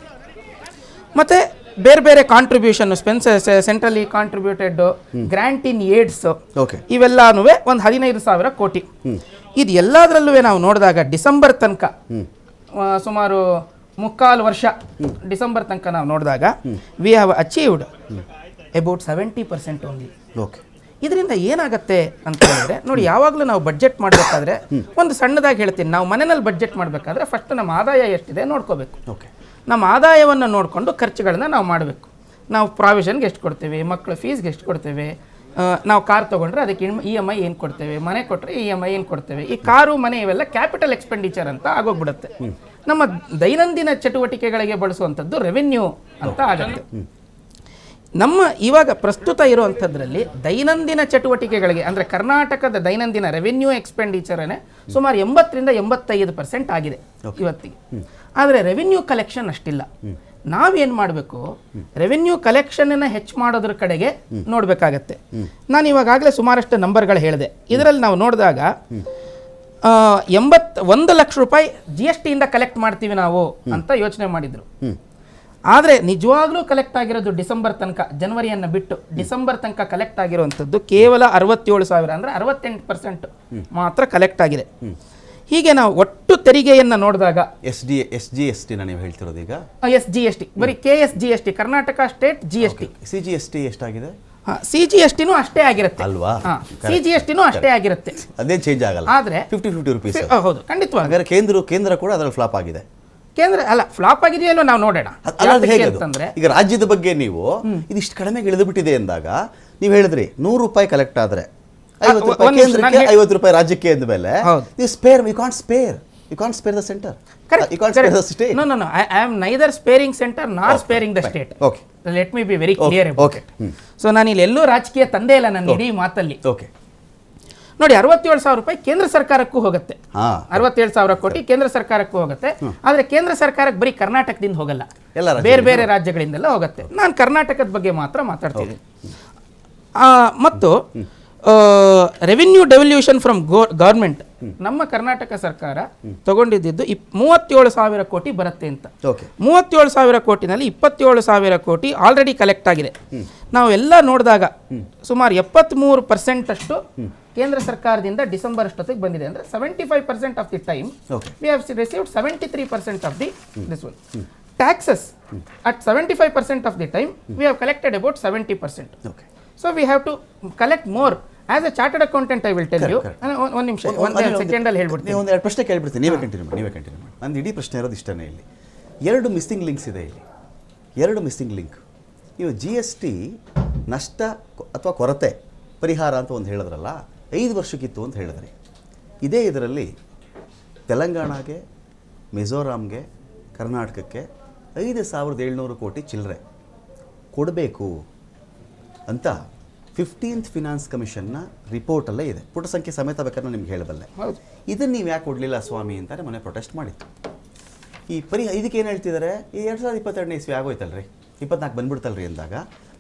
Speaker 4: ಮತ್ತೆ ಬೇರೆ ಬೇರೆ contribution ಸ್ಪೆನ್ಸ್ centrally contributed grant in aids
Speaker 1: okay
Speaker 4: ಇವೆಲ್ಲಾನು ಒಂದು ಹದಿನೈದು ಸಾವಿರ ಕೋಟಿ. ಇದು ಎಲ್ಲದರಲ್ಲೂ ನಾವು ನೋಡಿದಾಗ ಡಿಸೆಂಬರ್ ತನಕ ಸುಮಾರು ಮುಕ್ಕಾಲು ವರ್ಷ ಡಿಸೆಂಬರ್ ತನಕ ನಾವು ನೋಡಿದಾಗ we have achieved about seventy percent only
Speaker 1: okay
Speaker 4: ಇದರಿಂದ ಏನಾಗುತ್ತೆ ಅಂತ ಹೇಳಿದ್ರೆ ನೋಡಿ ಯಾವಾಗಲೂ ನಾವು ಬಜೆಟ್ ಮಾಡಬೇಕಾದ್ರೆ ಒಂದು ಸಣ್ಣದಾಗಿ ಹೇಳ್ತೀನಿ. ನಾವು ಮನೆಯಲ್ಲಿ ಬಜೆಟ್ ಮಾಡಬೇಕಾದ್ರೆ ಫಸ್ಟ್ ನಮ್ಮ ಆದಾಯ ಎಷ್ಟಿದೆ ನೋಡ್ಕೋಬೇಕು.
Speaker 1: ಓಕೆ
Speaker 4: ನಮ್ಮ ಆದಾಯವನ್ನು ನೋಡಿಕೊಂಡು ಖರ್ಚುಗಳನ್ನ ನಾವು ಮಾಡಬೇಕು. ನಾವು ಪ್ರಾವಿಷನ್ಗೆ ಎಷ್ಟು ಕೊಡ್ತೇವೆ ಮಕ್ಕಳ ಫೀಸ್ಗೆ ಎಷ್ಟು ಕೊಡ್ತೇವೆ ನಾವು ಕಾರ್ ತೊಗೊಂಡ್ರೆ ಅದಕ್ಕೆ ಇ ಎಂ ಐ ಏನು ಕೊಡ್ತೇವೆ ಮನೆ ಕೊಟ್ಟರೆ ಇ ಎಂ ಐ ಏನು ಕೊಡ್ತೇವೆ ಈ ಕಾರು ಮನೆ ಇವೆಲ್ಲ ಕ್ಯಾಪಿಟಲ್ ಎಕ್ಸ್ಪೆಂಡಿಚರ್ ಅಂತ ಆಗೋಗ್ಬಿಡುತ್ತೆ. ನಮ್ಮ ದೈನಂದಿನ ಚಟುವಟಿಕೆಗಳಿಗೆ ಬಳಸುವಂಥದ್ದು ರೆವೆನ್ಯೂ ಅಂತ ಆಗುತ್ತೆ. ನಮ್ಮ ಇವಾಗ ಪ್ರಸ್ತುತ ಇರುವಂಥದ್ರಲ್ಲಿ ದೈನಂದಿನ ಚಟುವಟಿಕೆಗಳಿಗೆ ಅಂದರೆ ಕರ್ನಾಟಕದ ದೈನಂದಿನ ರೆವೆನ್ಯೂ ಎಕ್ಸ್ಪೆಂಡಿಚರೇ ಸುಮಾರು ಎಂಬತ್ತರಿಂದ ಎಂಬತ್ತೈದು ಪರ್ಸೆಂಟ್ ಆಗಿದೆ ಇವತ್ತಿಗೆ. ಆದರೆ ರೆವೆನ್ಯೂ ಕಲೆಕ್ಷನ್ ಅಷ್ಟಿಲ್ಲ. ನಾವೇನು ಮಾಡಬೇಕು? ರೆವೆನ್ಯೂ ಕಲೆಕ್ಷನನ್ನು ಹೆಚ್ಚು ಮಾಡೋದ್ರ ಕಡೆಗೆ ನೋಡಬೇಕಾಗತ್ತೆ. ನಾನು ಇವಾಗಲೇ ಸುಮಾರಷ್ಟು ನಂಬರ್ಗಳು ಹೇಳಿದೆ. ಇದರಲ್ಲಿ ನಾವು ನೋಡಿದಾಗ ಆ, ಎಂಬತ್ ಒಂದು ಲಕ್ಷ ರೂಪಾಯಿ ಜಿ ಎಸ್ ಟಿಯಿಂದ ಕಲೆಕ್ಟ್ ಮಾಡ್ತೀವಿ ನಾವು ಅಂತ ಯೋಚನೆ ಮಾಡಿದ್ರು. ಆದರೆ ನಿಜವಾಗ್ಲೂ ಕಲೆಕ್ಟ್ ಆಗಿರೋದು ಡಿಸೆಂಬರ್ ತನಕ ಜನವರಿಯನ್ನು ಬಿಟ್ಟು ಡಿಸೆಂಬರ್ ತನಕ ಕಲೆಕ್ಟ್ ಆಗಿರುವಂಥದ್ದು ಕೇವಲ ಅರವತ್ತೇಳು ಸಾವಿರ ಅಂದರೆ ಅರವತ್ತೆಂಟು ಪರ್ಸೆಂಟ್ ಮಾತ್ರ ಕಲೆಕ್ಟ್ ಆಗಿದೆ. ಹೀಗೆ ನಾವು ಒಟ್ಟು ತೆರಿಗೆಯನ್ನು ನೋಡಿದಾಗ
Speaker 1: S D S G S T ನೀವು ಹೇಳ್ತಿರೋದು ಈಗ?
Speaker 4: ಎಸ್ ಜಿ ಎಸ್ ಟಿ ಬರೀ K S G S T Karnataka state G S T
Speaker 1: C G S T ಎಷ್ಟಾಗಿದೆ
Speaker 4: ಸಿ ಜಿ ಎಸ್ ಟಿನೂ ಅಷ್ಟೇ ಆಗಿರುತ್ತೆ.
Speaker 1: ಅಲ್ವಾ?
Speaker 4: ಸಿ ಜಿ ಎಸ್ ಟಿನೂ ಅಷ್ಟೇ ಆಗಿರುತ್ತೆ.
Speaker 1: ಅದೇ ಚೇಂಜ್ ಆಗಲ್ಲ.
Speaker 4: ಆದರೆ
Speaker 1: ಫಿಫ್ಟಿ ಫಿಫ್ಟಿ ರುಪೀಸ್
Speaker 4: ಹೌದು ಖಂಡಿತವಾಗಿ
Speaker 1: ಕೇಂದ್ರ ಕೇಂದ್ರ ಕೂಡ ಅದರಲ್ಲಿ ಫ್ಲಾಪ್ ಆಗಿದೆ.
Speaker 4: ಕೇಂದ್ರ ಅಲ್ಲ ಫ್ಲಾಪ್ ಆಗಿದೆಯಲ್ಲೋ ನಾವು ನೋಡೋಣ? ಅಂತಂದ್ರೆ
Speaker 1: ಈಗ ರಾಜ್ಯದ ಬಗ್ಗೆ ನೀವು ಇದಿಷ್ಟು ಕಡಿಮೆಗೆ ಇಳಿದು ಬಿಟ್ಟಿದೆ ಎಂದಾಗ ನೀವು ಹೇಳಿದ್ರಿ ನೂರು ರೂಪಾಯಿ ಕಲೆಕ್ಟ್ ಆದ್ರೆ ಐವತ್ತು ರೂಪಾಯಿ ಕೇಂದ್ರಕ್ಕೆ ಐವತ್ತು ರೂಪಾಯಿ ರಾಜ್ಯಕ್ಕೆ ಅಂದಮೇಲೆ
Speaker 4: ಮೇಲೆ
Speaker 1: ನೀವು spare you can't spare you can't spare the centre you can't spare the state
Speaker 4: no no no I am neither sparing centre nor sparing the state
Speaker 1: Okay.
Speaker 4: Let me be very clear.
Speaker 1: Hmm.
Speaker 4: So ನಾನು ಇಲ್ಲಿ ಎಲ್ಲೂ ರಾಜಕೀಯ ತಂದೆ ಇಲ್ಲ ನನ್ನ ಇಡೀ ಮಾತಲ್ಲಿ.
Speaker 1: Okay
Speaker 4: ನೋಡಿ ಅರವತ್ತೇಳು ಸಾವಿರ ರೂಪಾಯಿ ಕೇಂದ್ರ ಸರ್ಕಾರಕ್ಕೂ ಹೋಗುತ್ತೆ. ಅರವತ್ತೇಳು ಸಾವಿರ ಕೋಟಿ ಕೇಂದ್ರ ಸರ್ಕಾರಕ್ಕೂ ಹೋಗುತ್ತೆ. ಆದರೆ ಕೇಂದ್ರ ಸರ್ಕಾರಕ್ಕೆ ಬರೀ ಕರ್ನಾಟಕದಿಂದ ಹೋಗಲ್ಲ. ಬೇರೆ ಬೇರೆ ರಾಜ್ಯಗಳಿಂದೆಲ್ಲ ಹೋಗುತ್ತೆ. ನಾನು ಕರ್ನಾಟಕದ ಬಗ್ಗೆ ಮಾತ್ರ ಮಾತಾಡ್ತೀನಿ. ಮತ್ತು ರೆವಿನ್ಯೂ ಡೆವಲ್ಯೂಷನ್ ಫ್ರಮ್ ಗೌರ್ಮೆಂಟ್ ನಮ್ಮ ಕರ್ನಾಟಕ ಸರ್ಕಾರ ತಗೊಂಡಿದ್ದು ಇಪ್ ಮೂವತ್ತೇಳು ಸಾವಿರ ಕೋಟಿ ಬರುತ್ತೆ ಅಂತ.
Speaker 1: ಓಕೆ.
Speaker 4: ಮೂವತ್ತೇಳು ಸಾವಿರ ಕೋಟಿನಲ್ಲಿ ಇಪ್ಪತ್ತೇಳು ಸಾವಿರ ಕೋಟಿ ಆಲ್ರೆಡಿ ಕಲೆಕ್ಟ್ ಆಗಿದೆ. ನಾವು ಎಲ್ಲ ನೋಡಿದಾಗ ಸುಮಾರು ಎಪ್ಪತ್ತ್ಮೂರು ಪರ್ಸೆಂಟ್ ಅಷ್ಟು ಕೇಂದ್ರ ಸರ್ಕಾರದಿಂದ ಡಿಸೆಂಬರ್ ಅಷ್ಟೊತ್ತಿಗೆ ಬಂದಿದೆ ಅಂದರೆ seventy five percent of the time. We have received seventy three percent of the this one taxes at seventy five percent of the time we have collected about seventy percent
Speaker 1: okay
Speaker 4: so we have to collect more as a chartered accountant I will tell you ಒಂದು ನಿಮಿಷ ಒಂದು ಸೆಕೆಂಡಲ್ಲಿ ಹೇಳ್ಬಿಡ್ತೀನಿ.
Speaker 1: ಒಂದು ಎರಡು ಪ್ರಶ್ನೆ ಕೇಳ್ಬಿಡ್ತೀನಿ. ನೀವೇ continue ಮಾಡಿ ನೀವೇ ಕಂಟಿನ್ಯೂ ಮಾಡಿ. ನಂದು ಇಡೀ ಪ್ರಶ್ನೆ ಇರೋದು ಇಷ್ಟನೇ ಇಲ್ಲಿ. ಎರಡು ಮಿಸ್ಸಿಂಗ್ ಲಿಂಕ್ಸ್ ಇದೆ ಇಲ್ಲಿ. ಎರಡು ಮಿಸ್ಸಿಂಗ್ ಲಿಂಕ್ ನೀವು ಜಿ ಎಸ್ ಟಿ ನಷ್ಟ ಅಥವಾ ಕೊರತೆ ಪರಿಹಾರ ಅಂತ ಒಂದು ಹೇಳಿದ್ರಲ್ಲ ಐದು ವರ್ಷಕ್ಕಿತ್ತು ಅಂತ ಹೇಳಿದ್ರಿ. ಇದೇ ಇದರಲ್ಲಿ ತೆಲಂಗಾಣಗೆ ಮಿಜೋರಾಮ್ಗೆ ಕರ್ನಾಟಕಕ್ಕೆ ಐದು ಸಾವಿರದ ಏಳ್ನೂರು ಕೋಟಿ ಚಿಲ್ಲರೆ ಕೊಡಬೇಕು ಅಂತ ಫಿಫ್ಟೀನ್ತ್ ಫಿನಾನ್ಸ್ ಕಮಿಷನ್ನ ರಿಪೋರ್ಟಲ್ಲೇ ಇದೆ. ಪುಟ ಸಂಖ್ಯೆ ಸಮೇತ ಬೇಕಾದ್ರೆ ನಿಮ್ಗೆ ಹೇಳಬಲ್ಲೆ. ಇದನ್ನು ನೀವು ಯಾಕೆ ಕೊಡಲಿಲ್ಲ ಸ್ವಾಮಿ ಅಂತಾರೆ ಮೊನ್ನೆ ಪ್ರೊಟೆಸ್ಟ್ ಮಾಡಿತ್ತು. ಈ ಪರಿ ಇದಕ್ಕೆ ಏನು ಹೇಳ್ತಿದ್ದಾರೆ ಈ ಎರಡು ಸಾವಿರದ ಇಪ್ಪತ್ತೆರಡನೇ ಇಸ್ವಿ ಆಗೋಯ್ತಲ್ರಿ. ಇಪ್ಪತ್ನಾಲ್ಕು ಬಂದ್ಬಿಡ್ತಲ್ರಿ ಅಂದಾಗ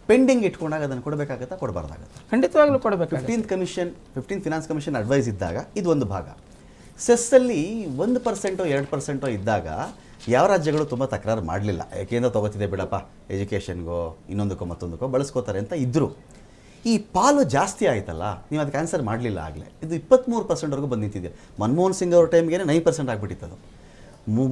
Speaker 1: ಪೆಂಡಿಂಗ್ ಇಟ್ಕೊಂಡಾಗ ಅದನ್ನು ಕೊಡಬೇಕಾಗತ್ತಾ? ಕೊಡಬಾರ್ದಾಗತ್ತೆ?
Speaker 4: ಖಂಡಿತವಾಗ್ಲೂ ಕೊಡಬೇಕು
Speaker 1: fifteenth commission fifteen finance commission advice ಇದ್ದಾಗ ಇದು ಒಂದು ಭಾಗ. ಸೆಸ್ಸಲ್ಲಿ ಒಂದು ಪರ್ಸೆಂಟೋ ಎರಡು ಪರ್ಸೆಂಟೋ ಇದ್ದಾಗ ಯಾವ ರಾಜ್ಯಗಳು ತುಂಬ ತಕರಾರು ಮಾಡಲಿಲ್ಲ. ಯಾಕೆಂದ್ರೆ ತಗೋತಿದೆ ಬಿಡಪ್ಪ ಎಜುಕೇಷನ್ಗೋ ಇನ್ನೊಂದಕ್ಕೋ ಮತ್ತೊಂದಕ್ಕೋ ಬಳಸ್ಕೋತಾರೆ ಅಂತ ಇದ್ದರು ಈ ಪಾಲು ಜಾಸ್ತಿ ಆಯ್ತಲ್ಲ ನೀವು ಅದಕ್ಕೆ ಆನ್ಸರ್ ಮಾಡಲಿಲ್ಲ ಆಗಲೇ. ಇದು ಇಪ್ಪತ್ತ್ಮೂರು ಪರ್ಸೆಂಟ್ವರೆಗೂ ಬಂದು ನಿಂತಿದೆ. ಮನಮೋಹನ್ ಸಿಂಗ್ ಅವ್ರ ಟೈಮ್ಗೆ ನೈನ್ ಪರ್ಸೆಂಟ್ ಆಗಿಬಿಟ್ಟಿತ್ತು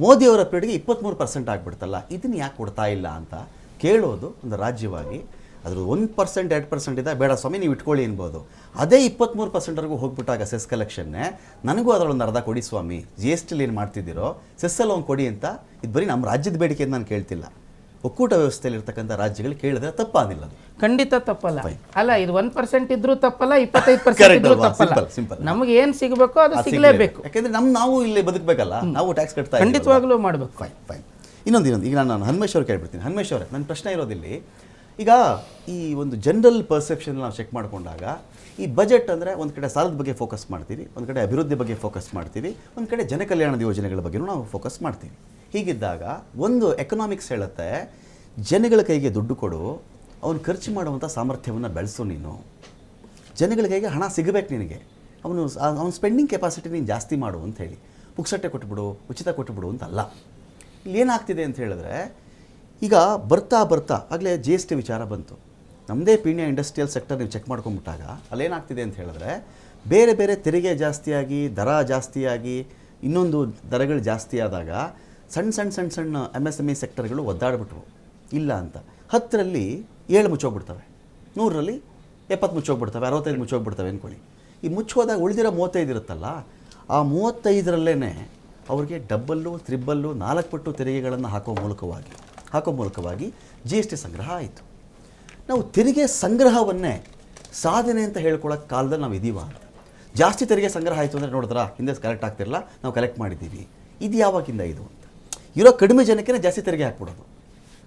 Speaker 1: ಮೋದಿ ಅವರ ಪೀಳಿಗೆ ಇಪ್ಪತ್ತ್ಮೂರು ಪರ್ಸೆಂಟ್ ಆಗಿಬಿಡ್ತಲ್ಲ. ಇದನ್ನು ಯಾಕೆ ಕೊಡ್ತಾ ಇಲ್ಲ ಅಂತ ಕೇಳೋದು ಒಂದು ರಾಜ್ಯವಾಗಿ ಅದ್ರ ಒಂದು ಪರ್ಸೆಂಟ್ ಎರಡು ಪರ್ಸೆಂಟ್ ಇದೆ ಬೇಡ ಸ್ವಾಮಿ ನೀವು ಇಟ್ಕೊಳ್ಳಿ ಅನ್ಬೋದು. ಅದೇ ಇಪ್ಪತ್ತ್ಮೂರು ಪರ್ಸೆಂಟ್ವರೆಗೂ ಹೋಗ್ಬಿಟ್ಟಾಗ ಸೆಸ್ ಕಲೆಕ್ಷನ್ನೇ ನನಗೂ ಅದರೊಂದು ಅರ್ಧ ಕೊಡಿ ಸ್ವಾಮಿ. ಜಿ ಎಸ್ ಟಿಲಿ ಏನು ಮಾಡ್ತಿದ್ದೀರೋ ಸೆಸ್ಸಲ್ಲಿ ಒಂದು ಕೊಡಿ ಅಂತ ಇದು ಬರೀ ನಮ್ಮ ರಾಜ್ಯದ ಬೇಡಿಕೆ ಅಂತ ನಾನು ಕೇಳ್ತಿಲ್ಲ. ಒಕ್ಕೂಟ ವ್ಯವಸ್ಥೆಯಲ್ಲಿ ಇರ್ತಕ್ಕಂಥ ರಾಜ್ಯಗಳು ಕೇಳಿದ್ರೆ ತಪ್ಪಾದಿಲ್ಲ ಅದು.
Speaker 4: ಖಂಡಿತ ತಪ್ಪಲ್ಲ. ಅಲ್ಲ ಇದು ಒನ್ ಪರ್ಸೆಂಟ್ ಇದ್ರೂ ತಪ್ಪಲ್ಲ ಇಪ್ಪತ್ತೈದು ಪರ್ಸೆಂಟ್ ಇದ್ರೂ? ತಪ್ಪಲ್ಲ. ನಮಗೆ ಏನು ಸಿಗಬೇಕೋ ಅದು ಸಿಗಲೇಬೇಕು.
Speaker 1: ಯಾಕೆಂದ್ರೆ ನಮ್ಮ ನಾವು ಇಲ್ಲಿ ಬದುಕಬೇಕಲ್ಲ ನಾವು ಟ್ಯಾಕ್ಸ್ ಕಟ್ತಾ
Speaker 4: ಖಂಡಿತವಾಗ್ಲೂ ಮಾಡಬೇಕು.
Speaker 1: ಫೈನ್ ಫೈನ್ ಇನ್ನೊಂದು ಇನ್ನೊಂದು. ಈಗ ನಾನು ಹನುಮೇಶ್ವರ್ ಕೇಳ್ಬಿಡ್ತೀನಿ. ಹನುಮೇಶ್ ಅವರೇ ನನ್ನ ಪ್ರಶ್ನೆ ಇರೋದಿಲ್ಲಿ ಈಗ ಈ ಒಂದು ಜನರಲ್ ಪರ್ಸೆಪ್ಷನ್ ನಾವು ಚೆಕ್ ಮಾಡಿಕೊಂಡಾಗ, ಈ ಬಜೆಟ್ ಅಂದರೆ ಒಂದು ಕಡೆ ಸಾಲದ ಬಗ್ಗೆ ಫೋಕಸ್ ಮಾಡ್ತೀವಿ ಒಂದು ಕಡೆ ಅಭಿವೃದ್ಧಿ ಬಗ್ಗೆ ಫೋಕಸ್ ಮಾಡ್ತೀವಿ ಒಂದು ಕಡೆ ಜನಕಲ್ಯಾಣದ ಯೋಜನೆಗಳ ಬಗ್ಗೆ ನಾವು ಫೋಕಸ್ ಮಾಡ್ತೀವಿ ಹೀಗಿದ್ದಾಗ ಒಂದು ಎಕನಾಮಿಕ್ಸ್ ಹೇಳುತ್ತೆ, ಜನಗಳ ಕೈಗೆ ದುಡ್ಡು ಕೊಡು, ಅವನು ಖರ್ಚು ಮಾಡುವಂಥ ಸಾಮರ್ಥ್ಯವನ್ನು ಬೆಳೆಸು ನೀನು. ಜನಗಳ ಕೈಗೆ ಹಣ ಸಿಗಬೇಕು ನಿನಗೆ. ಅವನು ಅವನ ಸ್ಪೆಂಡಿಂಗ್ ಕೆಪಾಸಿಟಿ ನೀನು ಜಾಸ್ತಿ ಮಾಡು ಅಂತ ಹೇಳಿ. ಪುಕ್ಸಟ್ಟೆ ಕೊಟ್ಬಿಡು, ಉಚಿತ ಕೊಟ್ಟುಬಿಡು ಅಂತ ಅಲ್ಲ ಇಲ್ಲಿ ಏನಾಗ್ತಿದೆ ಅಂತ ಹೇಳಿದ್ರೆ ಈಗ ಬರ್ತಾ ಬರ್ತಾ, ಆಗಲೇ ಜಿ ಎಸ್ ಟಿ ವಿಚಾರ ಬಂತು. ನಮ್ಮದೇ ಪೀಣ್ಯ ಇಂಡಸ್ಟ್ರಿಯಲ್ ಸೆಕ್ಟರ್ ನೀವು ಚೆಕ್ ಮಾಡ್ಕೊಂಬಿಟ್ಟಾಗ ಅಲ್ಲೇನಾಗ್ತಿದೆ ಅಂತ ಹೇಳಿದ್ರೆ, ಬೇರೆ ಬೇರೆ ತೆರಿಗೆ ಜಾಸ್ತಿಯಾಗಿ, ದರ ಜಾಸ್ತಿಯಾಗಿ, ಇನ್ನೊಂದು ದರಗಳು ಜಾಸ್ತಿ ಆದಾಗ ಸಣ್ಣ ಸಣ್ಣ ಸಣ್ಣ ಸಣ್ಣ ಎಂ ಎಸ್ ಎಂ ಇ ಸೆಕ್ಟರ್ಗಳು ಒದ್ದಾಡ್ಬಿಟ್ವು. ಇಲ್ಲ ಅಂತ. ಹತ್ತರಲ್ಲಿ ಏಳು ಮುಚ್ಚೋಗ್ಬಿಡ್ತವೆ. ನೂರರಲ್ಲಿ ಎಪ್ಪತ್ತು ಮುಚ್ಚೋಗ್ಬಿಡ್ತವೆ, ಅರವತ್ತೈದು ಮುಚ್ಚೋಗ್ಬಿಡ್ತವೆ ಅಂದ್ಕೊಳ್ಳಿ ಈ ಮುಚ್ಚೋದಾಗ ಉಳಿದಿರೋ ಮೂವತ್ತೈದು ಇರುತ್ತಲ್ಲ, ಆ ಮೂವತ್ತೈದರಲ್ಲೇ ಅವ್ರಿಗೆ ಡಬ್ಬಲ್ಲು ತ್ರಿಬ್ಬಲ್ಲು ನಾಲ್ಕು ಪಟ್ಟು ತೆರಿಗೆಗಳನ್ನು ಹಾಕೋ ಮೂಲಕವಾಗಿ ಹಾಕೋ ಮೂಲಕವಾಗಿ ಜಿ ಎಸ್ ಟಿ ಸಂಗ್ರಹ ಆಯಿತು. ನಾವು ತೆರಿಗೆ ಸಂಗ್ರಹವನ್ನೇ ಸಾಧನೆ ಅಂತ ಹೇಳ್ಕೊಳ್ಳೋಕೆ ಕಾಲದಲ್ಲಿ ನಾವು ಇದೀವ. ಜಾಸ್ತಿ ತೆರಿಗೆ ಸಂಗ್ರಹ ಆಯಿತು ಅಂದರೆ ನೋಡಿದ್ರ, ಹಿಂದೆ ಕಲೆಕ್ಟ್ ಆಗ್ತಿರಲ್ಲ ನಾವು ಕಲೆಕ್ಟ್ ಮಾಡಿದ್ದೀವಿ. ಇದು ಯಾವಾಗಿಂದ ಇದು ಅಂತ? ಇರೋ ಕಡಿಮೆ ಜನಕ್ಕೆ ಜಾಸ್ತಿ ತೆರಿಗೆ ಹಾಕ್ಬಿಡೋದು.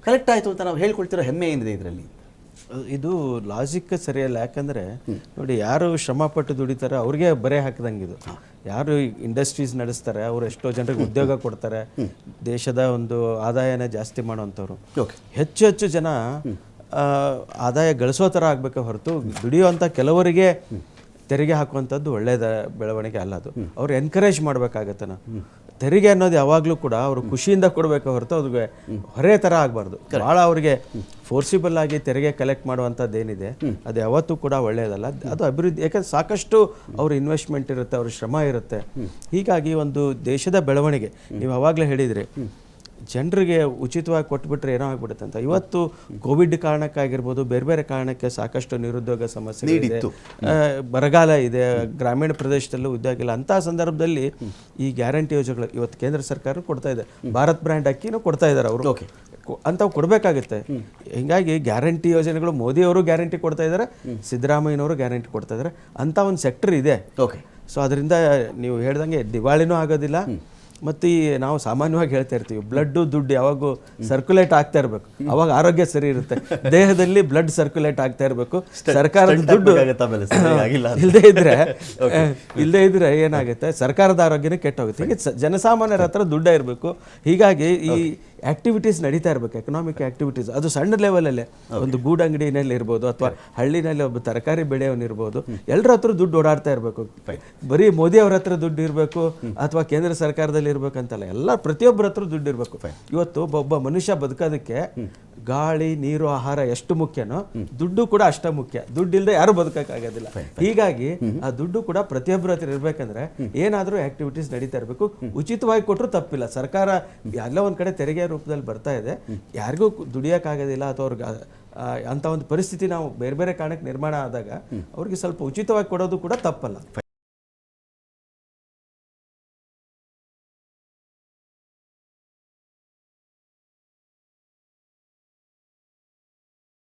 Speaker 1: ಕಲೆಕ್ಟ್ ಆಯಿತು ಅಂತ ನಾವು ಹೇಳ್ಕೊಳ್ತಿರೋ ಹೆಮ್ಮೆ ಏನಿದೆ ಇದರಲ್ಲಿ?
Speaker 5: ಇದು ಲಾಜಿಕ್ ಸರಿಯಲ್ಲ. ಯಾಕಂದ್ರೆ ನೋಡಿ ಯಾರು ಶ್ರಮ ಪಟ್ಟು ದುಡಿತಾರೆ ಅವ್ರಿಗೆ ಬರೆ ಹಾಕಿದಂಗೆ ಇದು. ಯಾರು ಇಂಡಸ್ಟ್ರೀಸ್ ನಡೆಸ್ತಾರೆ ಅವ್ರು ಎಷ್ಟೋ ಜನರಿಗೆ ಉದ್ಯೋಗ ಕೊಡ್ತಾರೆ ದೇಶದ ಒಂದು ಆದಾಯನ ಜಾಸ್ತಿ ಮಾಡುವಂಥವ್ರು. ಹೆಚ್ಚು ಹೆಚ್ಚು ಜನ ಆದಾಯ ಗಳಿಸೋ ಥರ ಆಗಬೇಕೆ ಹೊರತು ದುಡಿಯುವಂಥ ಕೆಲವರಿಗೆ ತೆರಿಗೆ ಹಾಕುವಂಥದ್ದು ಒಳ್ಳೆಯದ ಬೆಳವಣಿಗೆ ಅಲ್ಲ ಅದು. ಅವ್ರು ಎನ್ಕರೇಜ್ ಮಾಡಬೇಕಾಗತ್ತೆ ನಾವು ತೆರಿಗೆ ಅನ್ನೋದು ಯಾವಾಗಲೂ ಕೂಡ ಅವರು ಖುಷಿಯಿಂದ ಕೊಡಬೇಕು ಹೊರತು ಅವ್ರಿಗೆ ಹೊರೆ ಥರ ಆಗಬಾರ್ದು. ಭಾಳ ಅವರಿಗೆ ಫೋರ್ಸಿಬಲ್ ಆಗಿ ತೆರಿಗೆ ಕಲೆಕ್ಟ್ ಮಾಡುವಂಥದ್ದು ಏನಿದೆ ಅದು ಯಾವತ್ತೂ ಕೂಡ ಒಳ್ಳೆಯದಲ್ಲ ಅದು ಅಭಿವೃದ್ಧಿ ಯಾಕಂದ್ರೆ ಸಾಕಷ್ಟು ಅವ್ರ ಇನ್ವೆಸ್ಟ್ಮೆಂಟ್ ಇರುತ್ತೆ ಅವ್ರ ಶ್ರಮ ಇರುತ್ತೆ. ಹೀಗಾಗಿ ಒಂದು ದೇಶದ ಬೆಳವಣಿಗೆ ನೀವು ಅವಾಗಲೇ ಹೇಳಿದ್ರಿ. ಜನರಿಗೆ ಉಚಿತವಾಗಿ ಕೊಟ್ಬಿಟ್ರೆ ಏನೋ ಆಗ್ಬಿಡುತ್ತೆ ಅಂತ. ಇವತ್ತು ಕೋವಿಡ್ ಕಾರಣಕ್ಕಾಗಿರ್ಬೋದು ಬೇರೆ ಬೇರೆ ಕಾರಣಕ್ಕೆ ಸಾಕಷ್ಟು ನಿರುದ್ಯೋಗ ಸಮಸ್ಯೆ ಇದೆ
Speaker 1: ನೀಡಿತ್ತು.
Speaker 5: ಬರಗಾಲ ಇದೆ ಗ್ರಾಮೀಣ ಪ್ರದೇಶದಲ್ಲೂ ಉದ್ಯೋಗ ಇಲ್ಲ ಅಂತಹ ಸಂದರ್ಭದಲ್ಲಿ ಈ ಗ್ಯಾರಂಟಿ ಯೋಜನೆಗಳು ಇವತ್ತು ಕೇಂದ್ರ ಸರ್ಕಾರ ಕೊಡ್ತಾ ಇದೆ. ಭಾರತ್ ಬ್ರ್ಯಾಂಡ್ ಅಕ್ಕಿನೂ ಕೊಡ್ತಾ ಇದ್ದಾರೆ ಅವರು.
Speaker 1: ಅಂತ
Speaker 5: ಅಂಥವು ಕೊಡಬೇಕಾಗುತ್ತೆ. ಹಿಂಗಾಗಿ ಗ್ಯಾರಂಟಿ ಯೋಜನೆಗಳು ಮೋದಿಯವರು ಗ್ಯಾರಂಟಿ ಕೊಡ್ತಾ ಇದ್ದಾರೆ ಸಿದ್ದರಾಮಯ್ಯನವರು ಗ್ಯಾರಂಟಿ ಕೊಡ್ತಾ ಇದ್ದಾರೆ. ಅಂಥ ಒಂದು ಸೆಕ್ಟರ್ ಇದೆ.
Speaker 1: ಓಕೆ.
Speaker 5: ಸೊ ಅದರಿಂದ ನೀವು ಹೇಳ್ದಂಗೆ ದಿವಾಳಿನೂ ಆಗೋದಿಲ್ಲ. ಮತ್ತು ಈ ನಾವು ಸಾಮಾನ್ಯವಾಗಿ ಹೇಳ್ತಾ ಇರ್ತೀವಿ ಬ್ಲಡ್ಡು ದುಡ್ಡು ಯಾವಾಗೂ ಸರ್ಕ್ಯುಲೇಟ್ ಆಗ್ತಾ ಇರಬೇಕು. ಅವಾಗ ಆರೋಗ್ಯ ಸರಿ ಇರುತ್ತೆ. ದೇಹದಲ್ಲಿ ಬ್ಲಡ್ ಸರ್ಕ್ಯುಲೇಟ್ ಆಗ್ತಾ ಇರಬೇಕು. ಸರ್ಕಾರದ ದುಡ್ಡು ಇಲ್ಲದೇ ಇದ್ರೆ [laughs] ಇಲ್ಲದೇ ಇದ್ರೆ ಏನಾಗುತ್ತೆ? ಸರ್ಕಾರದ ಆರೋಗ್ಯನೇ ಕೆಟ್ಟೋಗುತ್ತೆ. ಹೀಗೆ ಜನಸಾಮಾನ್ಯರ ಹತ್ರ ದುಡ್ಡ ಇರಬೇಕು. ಹೀಗಾಗಿ ಈ ಆಕ್ಟಿವಿಟೀಸ್ ನಡೀತಾ ಇರಬೇಕು ಎಕನಾಮಿಕ್ ಆಕ್ಟಿವಿಟೀಸ್ ಅದು ಸಣ್ಣ ಲೆವೆಲಲ್ಲೇ ಒಂದು ಗೂಡಂಗಡಿನಲ್ಲಿ ಇರ್ಬೋದು ಅಥವಾ ಹಳ್ಳಿನಲ್ಲಿ ಒಬ್ಬ ತರಕಾರಿ ಬೆಳೆಯವನಿರ್ಬೋದು ಎಲ್ಲರ ಹತ್ರ ದುಡ್ಡು ಓಡಾಡ್ತಾ ಇರಬೇಕು. ಬರೀ ಮೋದಿ ಅವ್ರ ಹತ್ರ ದುಡ್ಡು ಇರಬೇಕು ಅಥವಾ ಕೇಂದ್ರ ಸರ್ಕಾರದಲ್ಲಿ ಇರಬೇಕಂತಲ್ಲ ಎಲ್ಲ ಪ್ರತಿಯೊಬ್ಬರ ಹತ್ರ ದುಡ್ಡು ಇರಬೇಕು. ಇವತ್ತು ಒಬ್ಬ ಒಬ್ಬ ಮನುಷ್ಯ ಬದುಕೋದಕ್ಕೆ ಗಾಳಿ ನೀರು ಆಹಾರ ಎಷ್ಟು ಮುಖ್ಯನೋ ದುಡ್ಡು ಕೂಡ ಅಷ್ಟ ಮುಖ್ಯ. ದುಡ್ಡು ಇಲ್ಲದೆ ಯಾರು ಬದುಕಕ್ಕಾಗೋದಿಲ್ಲ. ಹೀಗಾಗಿ ಆ ದುಡ್ಡು ಕೂಡ ಪ್ರತಿಯೊಬ್ಬರ ಹತ್ರ ಇರಬೇಕಂದ್ರೆ ಏನಾದರೂ ಆಕ್ಟಿವಿಟೀಸ್ ನಡೀತಾ ಇರಬೇಕು. ಉಚಿತವಾಗಿ ಕೊಟ್ಟರು ತಪ್ಪಿಲ್ಲ. ಸರ್ಕಾರ ಎಲ್ಲ ಒಂದು ಕಡೆ ತೆರಿಗೆ ರೂಪದಲ್ಲಿ ಬರ್ತಾ ಇದೆ. ಯಾರಿಗೂ ದುಡಿಯೋಕ್ಕಾಗೋದಿಲ್ಲ ಅಥವಾ ಅವ್ರಿಗೆ ಅಂಥ ಅಂತ ಒಂದು ಪರಿಸ್ಥಿತಿ ನಾವು ಬೇರೆ ಬೇರೆ ಕಾರಣಕ್ಕೆ ನಿರ್ಮಾಣ ಆದಾಗ ಅವ್ರಿಗೆ ಸ್ವಲ್ಪ ಉಚಿತವಾಗಿ ಕೊಡೋದು ಕೂಡ ತಪ್ಪಲ್ಲ.